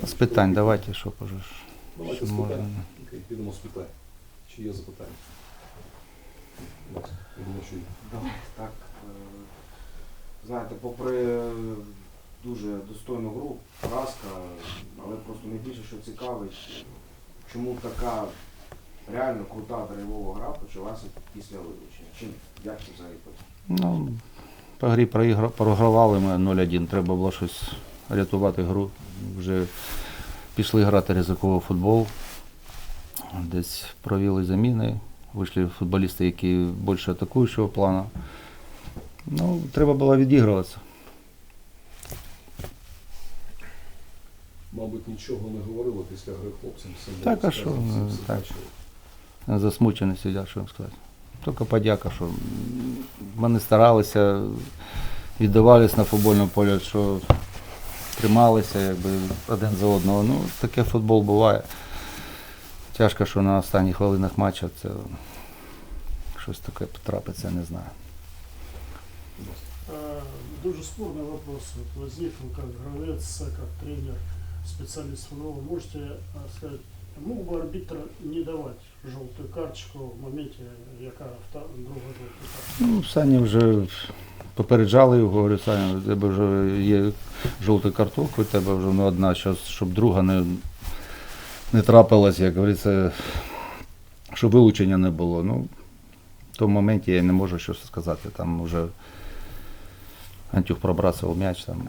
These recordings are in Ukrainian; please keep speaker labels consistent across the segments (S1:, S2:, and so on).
S1: Та з питань давайте, що пожиш.
S2: Давайте з
S1: можна.
S2: питань. Окей, підемо з питань. Чи є запитання?
S3: Давайте так. е, Знаєте, попри дуже достойну гру, поразка, але просто найбільше, що цікавить, чому така реально крута драйвова гра почалася після вилучення. Чим як це взагалі потім?
S1: Ну, по грі проігра- програвали ми 0-1. Треба було щось рятувати гру. Вже пішли грати ризиковий футбол. Десь провели заміни. Вийшли футболісти, які більше атакуючого плану. Ну, треба було відігруватися.
S2: Мабуть, нічого не говорили після гри хлопцям.
S1: Так, а що, так. Засмучені сидять, що їм сказати. Тільки подяка, що вони старалися, віддавались на футбольному полі, що трималися якби, один за одного. Ну, таке футбол буває. Тяжко, що на останніх хвилинах матчу це щось таке потрапиться, не знаю.
S2: Будь ласка.
S4: Э, Дуже спорный вопрос вот возник, вы как гравец, как тренер, специалист футбола. Можете э, сказать, мог бы арбитр не давать желтую карточку в моменте, яка вта- друга жовта карточка?
S1: Ну, Сані вже попереджали його, говорю, Саня, у тебе вже є жовтий карток, у тебе вже не одна, щас, щоб друга не, не трапилась, як говориться, щоб вилучення не було. Ну, в тому моменті я не можу щось сказати. Там вже Антюх пробрасував м'яч. Там.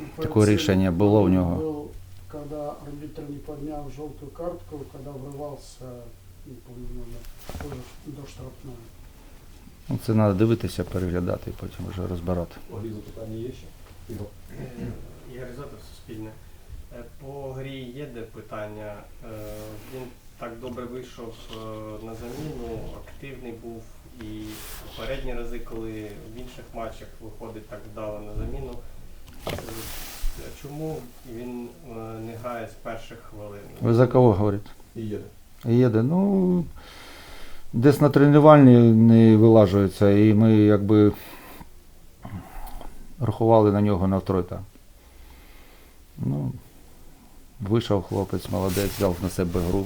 S4: Ну,
S1: Такое
S4: перед цим
S1: решение было у него?
S4: Был, когда арбитр не поднял желтую картку, когда врывался, не помню номер, тоже до штрафной.
S1: Ну, це треба дивитися, переглядати і потім вже розбирати.
S2: Грі запитання є ще? Ігор.
S5: Ігор Зотов, Суспільне. Е, По грі є де питання. Е, Він так добре вийшов е, на заміну, активний був і попередні рази, коли в інших матчах виходить так вдало на заміну. Е, Чому він е, не грає з перших хвилин?
S1: Ви за кого говорите?
S2: І є.
S1: Їде. Ну, десь на тренувальні не вилажується, і ми якби рахували на нього на второй тайм. Ну, вийшов хлопець, молодець, взяв на себе гру.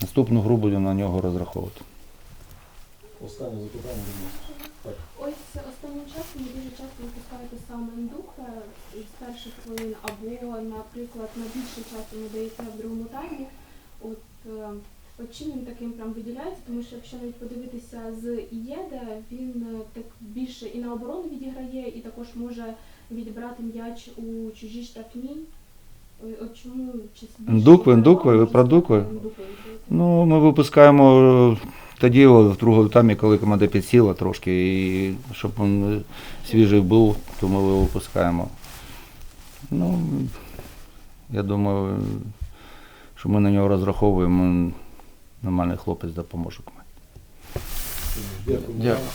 S1: Наступну гру будемо на нього розраховувати.
S2: Останнє запитання. Так.
S6: Ось останнім часом ви дуже часто випускаєте саме індука з перших хвилин, або, наприклад, на більше часу не даєте в другому таймі. От, е, от чим він таким прям виділяється, тому що якщо навіть подивитися з Ієде, він е, так більше і на оборону відіграє, і також може відібрати м'яч у чужій штрафній. Е, От чому чи більше
S1: Ндукви, ви про
S6: віддаєте?
S1: Ну, ми випускаємо е, тоді, в другому таймі, коли команда підсіла трошки, і щоб він свіжий був, то ми його випускаємо. Ну, я думаю, що ми на нього розраховуємо. Нормальний хлопець допоможе команді.
S2: Дякую.
S1: Дякую.